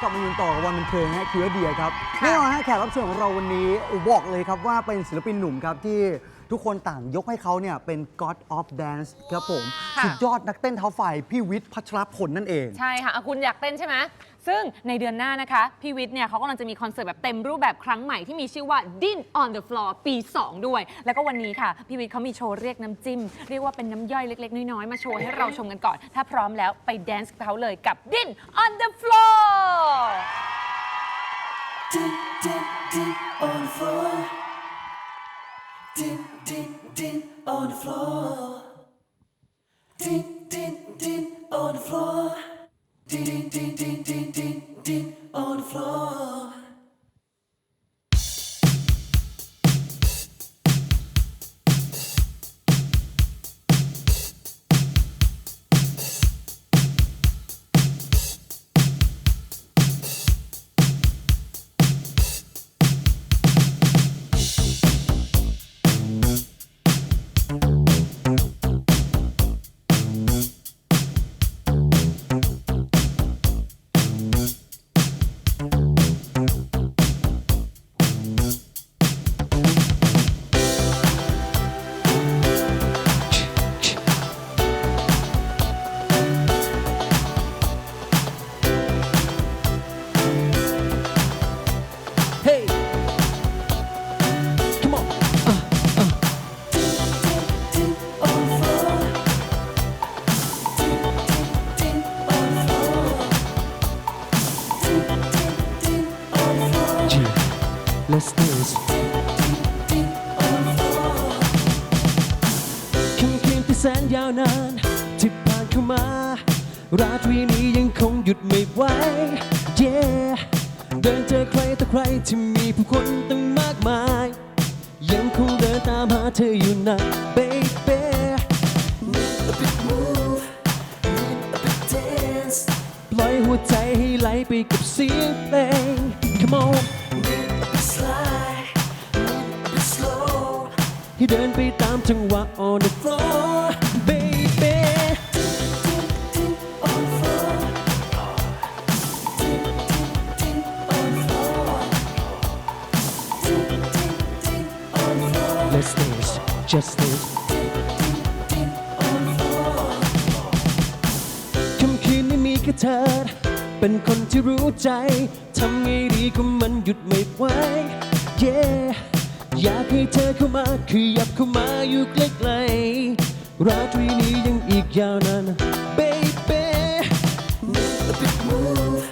กลับมายืนต่อกับวันบันเทิงฮะคิวเดียครับค่ะแน่นอนฮะแขกรับเชิญของเราวันนี้บอกเลยครับว่าเป็นศิลปินหนุ่มครับที่ทุกคนต่างยกให้เขาเนี่ยเป็น God of Dance ครับผม ค่ะ สุดยอดนักเต้นเท้าไฟพี่วิทย์พัชรพลนั่นเอง ใช่ค่ะอะคุณอยากเต้นใช่ไหม ซึ่งในเดือนหน้านะคะ พี่วิทย์เนี่ยเขากำลังจะมีคอนเสิร์ตแบบเต็มรูปแบบครั้งใหม่ที่มีชื่อว่า Din on the Floor ปี 2 ด้วย แล้วก็วันนี้ค่ะ พี่วิทย์เขามีโชว์เรียกน้ำจิ้ม เรียกว่าเป็นน้ำย่อยเล็ก ๆ น้อย ๆ มาโชว์ให้เราชมกันก่อน ถ้าพร้อมแล้วไปแดนซ์กับเขาเลยกับ Din on the Floor Din, din, din on the floor. Din, din, din on the floor. Din, din, din on the floor. The floor. Yeah, let's dance. คำคืนที่แสนยาวนานที่ผ่านเข้ามา ราตรีนี้ยังคงหยุดไม่ไหว Yeah เดินเจอใครต่อใครที่มีผู้คนตั้งมากมาย ยังคงเดินตามหาเธออยู่นะ baby Need a big move. Need a big dance. ปล่อยหัวใจให้ไหลไปกับเสียงเพลง Come on ให้เดินไปตามจังหวะ on the floor baby on the floor. On the floor let's dance just dance คำคืนนี้มีแค่เธอเป็นคนที่รู้ใจ ทำไงดีก็มันหยุดไม่ไหว Yeah อยากให้เธอเข้ามาขยับเข้ามาอยู่ใกล้ๆราตรีนี้ยังอีกยาวนาน Baby Need a big move.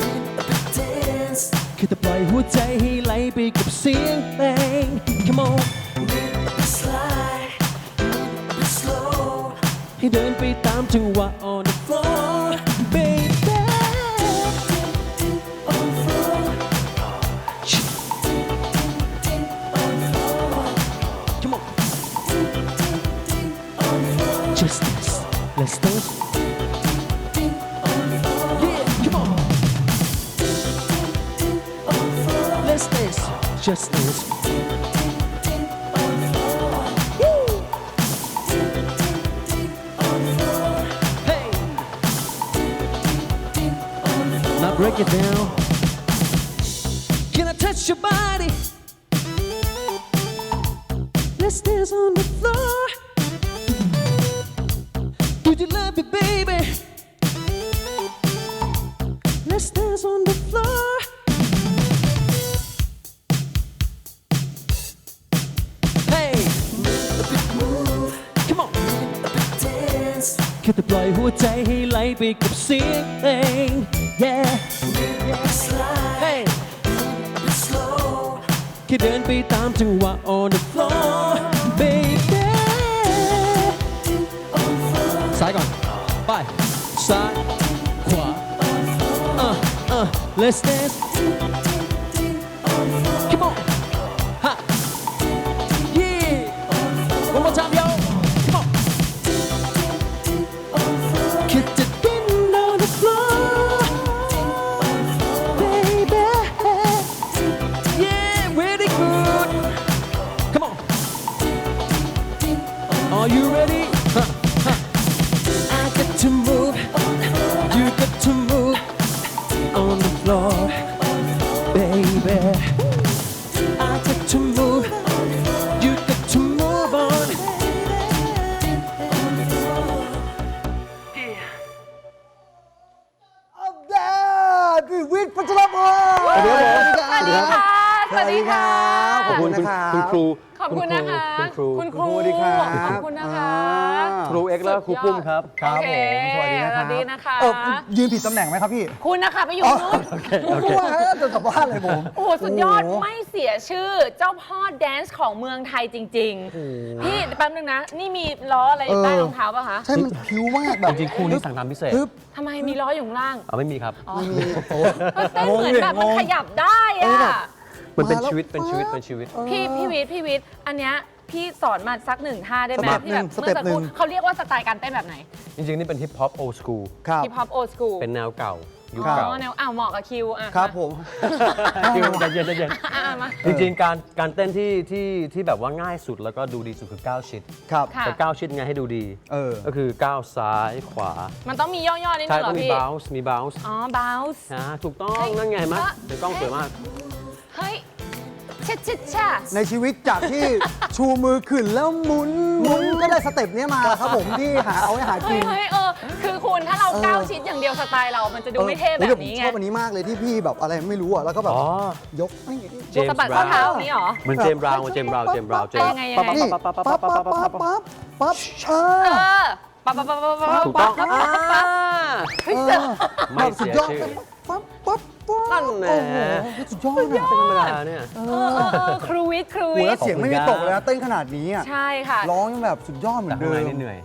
Need a big dance. แค่แต่ปล่อยหัวใจให้ไหลไปกับเสียงเพลง Come on Need a big slide. Need a big slow. ให้เดินไปตามจังหวะ on the floor floor. Now break it down. Can I touch your body? Let's dance on the floor. dance. แค่แต่ปล่อยหัวใจให้ไหลไปกับเสียงเพลง Yeah Slide. Hey Big slow. แค่เดินไปตามจังหวะ on the floor baby Din on the floor. ซ้ายก่อน ไป ซ้าย ขวา uh uh let's dance Din on the floor. come on ดีครับขอบคุณคุณนะครับคุณครูขอบคุณนะคะคุณครูคุณคสรูวัสดีครับ ขอบคุณนะคะอ่าครูเอ็กซ์และครูปุ้มครับ ครับโอเคผมสวัสดีนะครับสวัสดีนะคะเออยืนผิดตำแหน่งไหมครับพี่คุณนะคะไปอยู่นู้นว่าจะกลับบ้านเลยผม โอ้โหสุดยอดโโหไม่เสียชื่อเจ้าพ่อแดนซ์ของเมืองไทยจริง ๆ พี่แป๊บนึงนะ นี่มีล้ออะไรเออใต้รองเท้าป่ะคะใช่มันคิ้วมากแบบจริงๆคู่นี้สั่งทำพิเศษ ปึ๊บ ทำไมมีล้ออยู่ข้างล่างเอาไม่มีครับไม่มีโอ้เต้นเหมือนแบบมันขยับได้เออแบอะบ มันเป็นมาแล้วชีวิตเป็นชีวิตปั๊บเป็นชีวิต พี่พี่วิทย์พี่วิทย์อันเนี้ยพี่สอนมาสักหนึ่งท่าได้ไหมสเต็ปที่แบบหนึ่งเมื่อสักครู่สเต็ปหนึ่ง เขาเรียกว่าสไตล์การเต้นแบบไหนจริงๆ นี่เป็นฮิปฮอปโอ s คูลครับ ฮิปฮอปโอสกูลเป็นแนวเก่ายุคครับเก่าอ๋อแนวอ้าวเหมาะกับคิวอะครับผม คิวใจเย็นใจเย็นอะอะมา จริงๆ การการเต้นที่ที่ที่แบบว่าง่ายสุดแล้วก็ดูดีสุดคือก้าวชิดครับ ค่ะ แต่ก้าวชิดไงให้ดูดีเออ ก็คือก้าวซ้ายขวามันต้องมีย่อๆนิดนึใช่งเหรต้อองมีพี่ bounce มี bounce อ๋อ bounce นะถูกต้องเฮ้ยนั่นไงเห็นไหมเอ้อเป็นกล้องสวยมากเฮ้ย ชิดชิดชาในชีวิตจากที่ ชูมือขึ้นแล้วหมุนหมุนก็ได้สเต็ปเนี้ยมาครับผมที่หาเอาไว้หาเฮ้กิยน เฮ้ยเออคือคุณถ้าเราเออ ก้าวชิดอย่างเดียวสไตล์เรา มันจะดูไม่เท่ออแบโอ้ยบต่นี้ผมไงชอบอันนี้มากเลยที่พี่แบบอะไรไม่รู้อะแล้วก็แบบอ๋อ ยกไม่อย่างนี้เจมสะส์บัดบข้อราวเท้าน์นี้เหรอ เหมือนเจมส์บราวน์เจมส์บราวน์เจมส์บราวน์เจมส์ ยังไงยังไง นี่ปั๊บปั๊บปั๊บปั๊บปั๊บปั๊บปั๊บเอเอออปั๊บปั๊บปั๊บปั๊บปั๊บถูกต้อง ปั๊บปั๊บปั๊บปั๊บ เฮ้ยเจ๋อไม่เสียแบบสุดยอดชื่อปั๊บปั๊บปั๊บ นั่นแหละโอ้โหสุดยอดนะเป็นธรรมดาเนี่ย เออเออเออครูวิทย์ครูโอ้โหวิแล้ทวย์เสียงไม่มีตกเลยนะเต้นขนาดนี้อะใช่ค่ะ ร้องยังแบบสุดยอดเหมือแต่นข้าเดิงในมนี่เหนื่อย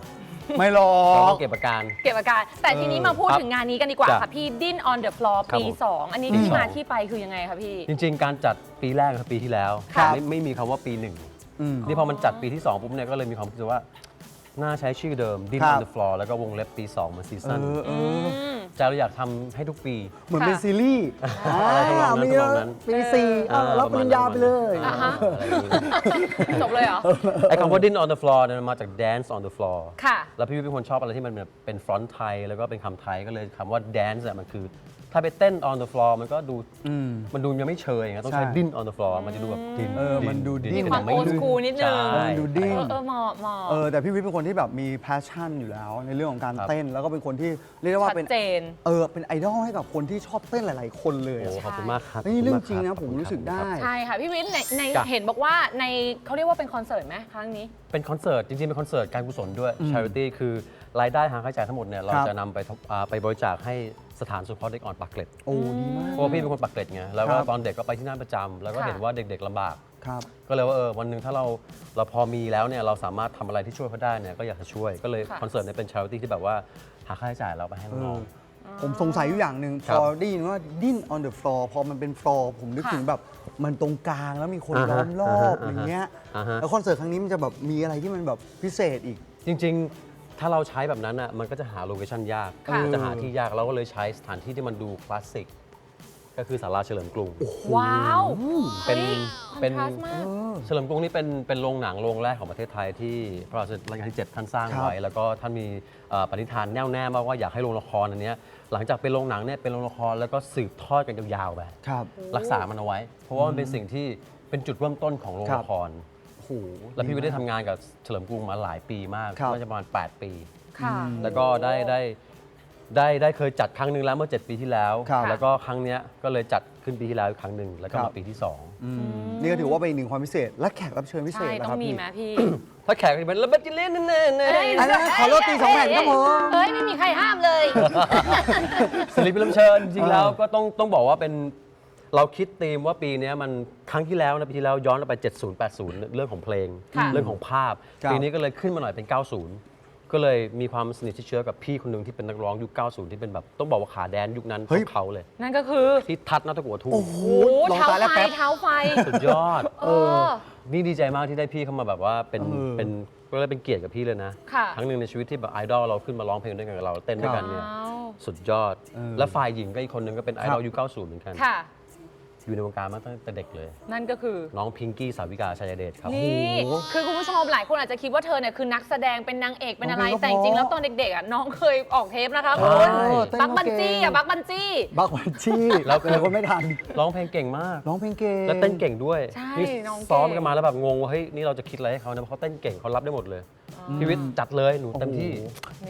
ไม่หรอเราต้กองเก็บอาการ เก็บอาการ แต่ทีนี้มาพูดครับถึงงานนี้กันดีกว่าจ้ะค่ะพี่ดิ้น on the floor ครับปี ผม2 อันนี้ปีที่สอง มาที่ไปคือยังไงคะพี่ จริง ๆ การจัดปีแรกกับปีที่แล้วครับ ไม่ไม่มีคำว่าปีหนึ่งอืม นี่พอมันจัดปีที่ 2 ปุ๊บเนี่ยก็เลยมีความรู้สึกว่า น่าใช้ชื่อเดิม Din ครั on บ the floor แล้วก็วงเล็บปี2มาซีเอซั่นอเออม ใจเราอยากทำให้ทุกปี เหมือนเป็นค่ะซีรีส์อะไรทำนองนั้นมีทำนองนั้น ปีสี่เออรับปริญญาไปเลย อ่าฮะอะไรอย่างงี้จบเลยเหรอ ไอ้คำว่า Din on the floor เนี่ยมันมาจาก dance on the floor ค่ะ แล้วพี่วิทย์เป็นคนชอบอะไรที่มันแบบเป็นฟรอนต์ไทย แล้วก็เป็นคำไทยก็เลยคำว่า dance อะมันคือ ถ้าไปเต้น on the floor มันก็ดูอืมมันดูยังไม่เชยไงต้องใช้ ใช่ din on the floor มันจะดูแบบดินเออมันดูดิ้น มีความไ old school นิดนึง ใช่มันดูดิ้นเออเออเหมาะเหมาะ เออแต่พี่วิทย์เป็นคนที่แบบมี passion อยู่แล้ว ในเรื่องของการครับเต้น แล้วก็เป็นคนที่เรียกได้ว่าชัดเป็นเจนเออเป็นไอดอลให้กับคนที่ชอบเต้นหลาย ๆ คนเลยโอ้อะขอบคุณมากครับนี่เรื่องจริงขนะบผคุมณคบรู้สึกได้ ใช่ค่ะ พี่วิทย์ในในจ้ะ เห็นบอกว่าในเขาเรียกว่าเป็นคอนเสิร์ตไหมครั้งนี้ เป็นคอนเสิร์ต จริง ๆ เป็นคอนเสิร์ตการกุศลด้วย charity คือรายได้หาค่าใช้จ่ายทั้งหมดเนี่ยเราครับ จะนำไปทบอ่าไปบริจาคให้สถานสงเคราะห์เด็กอ่อนปากเกร็ดโอ้ดีมาก เพราะว่าพี่เป็นคนปากเกร็ดไงแล้วก็ครับ ตอนเด็กก็ไปที่นั่นประจำแล้วก็ค่ะ เห็นว่าเด็ก ๆลำบาก ครับ ก็เลยว่าเออวันหนึ่งถ้าเราเราพอมีแล้วเนี่ยเราสามารถทำอะไรที่ช่วยเขาได้เนี่ยก็อยากจะช่วยก็เลยค่ะ คอนเสิร์ตเนี่ยเป็น charity ที่แบบว่าหาค่าใช้จ่ายเราไปให้น้อง ผมสงสัยอยู่อย่างหนึ่งพครัอบได้ยินว่าดิ้น on the floor พอมันเป็น floor ผมนึกค่ะถึงแบบมันตรงกลางแล้วมีคนอ่าฮะล้อมรอบอ่าฮะอย่างเงี้ยอ่าฮะแล้วคอนเสิร์ตครั้งนี้มันจะแบบมีอะไรที่มันแบบพิเศษอีก จริง ๆ ถ้าเราใช้แบบนั้นอะมันก็จะหาโลเคชั่นยากค่ะมันจะหาที่ยากเราก็เลยใช้สถานที่ที่มันดูคลาสสิก ก็คือศาลาเฉลิมกรุง ว้าวเป็นฮ้ยเป็น คอนทราสต์มาก เฉลิมกรุงนี่เป็นเป็นโรงหนังโรงแรกของประเทศไทยที่พระบาทสมเด็จรัชกาลที่ 7 ท่านสร้างครับไว้ แล้วก็ท่านมีเอ่อปณิธานแน่วแน่มากว่าอยากให้โรงละครอันเนี้ยหลังจากเป็นโรงหนังเนี่ยเป็นโรงละครแล้วก็สืบทอดกันยาวๆไปครับรักษามันเอาไว้ เพราะว่ามันเป็นสิ่งที่เป็นจุดเริ่มต้นของโรงครับ ละคร โอ้โห แล้วพี่วิทย์ได้ทำงานกับเฉลิมกรุงมาหลายปีมากครับ น่าจะประมาณ 8 ปี ค่ะ แล้วก็ได้ได้ ได้ได้เคยจัดครั้งหนึ่งแล้วเมื่อ 7 ปีที่แล้ว ครับ แล้วก็ครั้งเนี้ยก็เลยจัดขึ้นปีที่แล้วอีกครั้งหนึ่งแล้วก็ครัมาบปีที่ 2 อืมนี่ก็ถือว่าเป็นอีกหนึ่งความพิเศษ และแขกรับเชิญพิเศใช่ษนะต้อครังบมีพี่ไหมพี่ถ้าแขกก็จะเป็นระเบิดจิเล่นแน่ๆเอ้ยอันนั้นขอโรตีสองแผ่นครับผมเฮ้ยไม่มีใครห้ามเลย ศิลปินรับเชิญจริงๆแล้วเออก็ต้องต้องบอกว่าเป็นเราคิดธีมว่าปีเนี้ยมันครั้งที่แล้วนะปีที่แล้วย้อนไป 70 80 เรื่องของเพลง ค่ะ เรื่องของภาพ ครับ ปีนี้ก็เลยขึ้นมาหน่อยเป็น 90 ก็เลยมีความสนิทที่เชื้อกับพี่คนหนึ่งที่เป็นนักร้องยุค 90 ที่เป็นแบบต้องบอกว่าขาแดนยุคนั้นของเขาเลยนั่นก็คือที่ทัดนัตะกัวทุ่ง โอ้โหโอ้ลองเท้าตายแล้วไฟแป๊บ เท้าไฟ สุดยอด เออ นี่ดีใจมากที่ได้พี่เข้ามาแบบว่าเป็นเออ เป็นก็เลยเป็นเกียรติกับพี่เลยนะค่ะ ครั้งหนึ่งในชีวิตที่แบบไอดอลเราขึ้นมาร้องเพลงด้วยกันกับเราเต้นด้วยกันเนี่ยว้าวสุดยอดเออและฝ่ายหญิงก็อีกคนนึงก็เป็นไอดอครัลบยุค90 เหมือนกัน ค่ะ อยู่ในวงการมาตั้งแต่เด็กเลย นั่นก็คือ น้องพิงกี้สาวิกาชัยเดชครับ นี่ คือคุณผู้ชมหลายคนอาจจะคิดว่าเธอเนี่ยคือนักแสดงเป็นนางเอกเป็นอะไรน้องเพลงก็แต่จริงๆเพราะแล้วตอนเด็กๆอะน้องเคยออกเทปนะคะใช่คุณเออเต้นบักบันก็เก่จี้งอะบักบันจี้ บักวันชี่แล้วคือหลายคนไม่ทันร้องเพลงเก่งมาก ร้องเพลงเก่ง และเต้นเก่งด้วยใช่นี่น้องเก่ง ซ้อมกันมาแล้วแบบงงว่าเฮ้ยนี่เราจะคิดอะไรให้เขานะเพราะเขาเต้นเก่งเขารับได้หมดเลย อ๋อพี่วิทย์จัดเลยหนูเต็มที่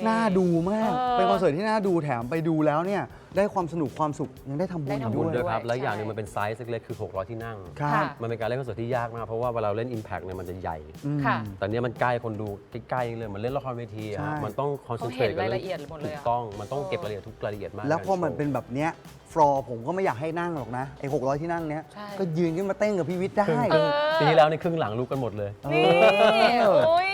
น่าดูมาก เออเป็นคอนเสิร์ตที่น่าดูแถมไปดูแล้วเนี่ย ได้ความสนุกความสุขยังได้ทำบุญได้ทำทำบุญด้ด้ววยยครับใช่และอย่างหนึงมันเป็นไซส์เล็กๆคือ 600 ที่นั่ง ครับ ค่ะ มันเป็นการเล่นคอนเสิร์ตที่ยากมาก เพราะว่าเวลาเล่น Impact เนี่ยมันจะใหญ่อืมค่ะ แต่เนี้ยมันใกล้คนดูใกล้ๆเลยเหมันเล่นละครเวทีอะใช่ มันต้องคอนเซนเทรตเขาเห็นรายละเอียดหมดเลยถูอะกต้องมันต้องเออเก็บรายละเอียดทุกรายละเอียดมากแล้วพอมันใการโชว์เป็นแบบเนี้ยฟลอร์ผมก็ไม่อยากให้นั่งหรอกนะไอ้600 ที่นั่งเนี้ยใช่ ก็ยืนขึ้นมาเต้นกับพี่วิทย์ได้ ครึ่งปีที่แล้วในครึ่งหลังลุกกันหมดเลย นี่โอ้ย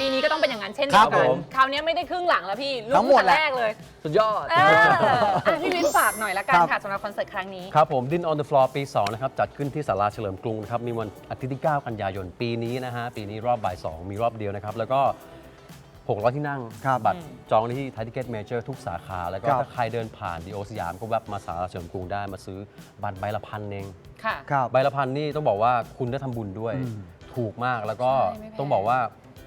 ปีนี้ก็ต้องเป็นอย่างนั้นเช่นคเดีรัยบวกัผนมคราวนี้ไม่ได้ครึ่งหลังแล้วพี่ลุกทั้งหมดแต่แหละ แรกเลยสุดยอด เอออะพี่วินฝากหน่อยละกันครับ ค่ะสำหรับคอนเสิร์ตครั้งนี้ ครับผม Din on the Floor ปี 2 นะครับ จัดขึ้นที่ศาลาเฉลิมกรุงนะครับ มีวันอาทิตย์ที่ 9 กันยายนปีนี้นะฮะ ปีนี้รอบบ่าย 2 มีรอบเดียวนะครับ แล้วก็ 600 ที่นั่ง ครับบัตรจองได้ที่ไทยทิเก็ตเมเจอร์ทุกสาขา แล้วก็ครับ ถ้าใครเดินผ่านดีโอสยามก็แวบมาศาลาเฉลิมกรุงได้มาซื้อบัตรใบละพันเอง ค่ะ ครับ ใบละพันนี่ต้องบอกว่าคุณได้ทำบุญด้วยอืมถูกมากแล้วก็ใช่ไม่แพง ต้องบอกว่า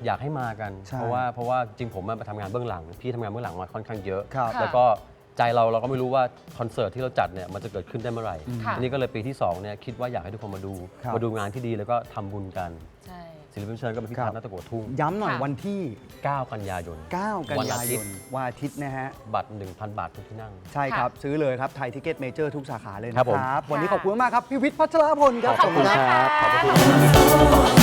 อยากให้มากัน ใช่เพราะว่าเพราะว่าจริงผมมาทำงานเบื้องหลัง พี่ทำงานเบื้องหลังมาค่อนข้างเยอะ ครับค่ะแล้วก็ใจเราเราก็ไม่รู้ว่าคอนเสิร์ตที่เราจัดเนี่ยมันจะเกิดขึ้นได้เมื่อไหร่ค่ะ อันนี้ก็เลยปีที่2เนี่ยคิดว่าอยากให้ทุกคนมาดูครับ มาดูงานที่ดีแล้วก็ทำบุญกันใช่ ศิลปินเชิญก็เป็นพี่ครับพัฒน์นัตตะโกทุ่งย้ำหน่อยค่ะ วันที่ 9 กันยายน 9 กันวันยาอาทิยตย์ นวันอาทิตย์นะฮะ บัตร 1,000 บาททุกที่นั่ง ใช่ครับ ซื้อเลยครับ ไทยทิเก็ตเมเจอร์ทุกสาขาเลยครันะบผมครับวันนี้ค่ะขอบคุณมากครับ พี่วิทย์พัชรพลครับ ขอบคุณครับ ขอบคุณ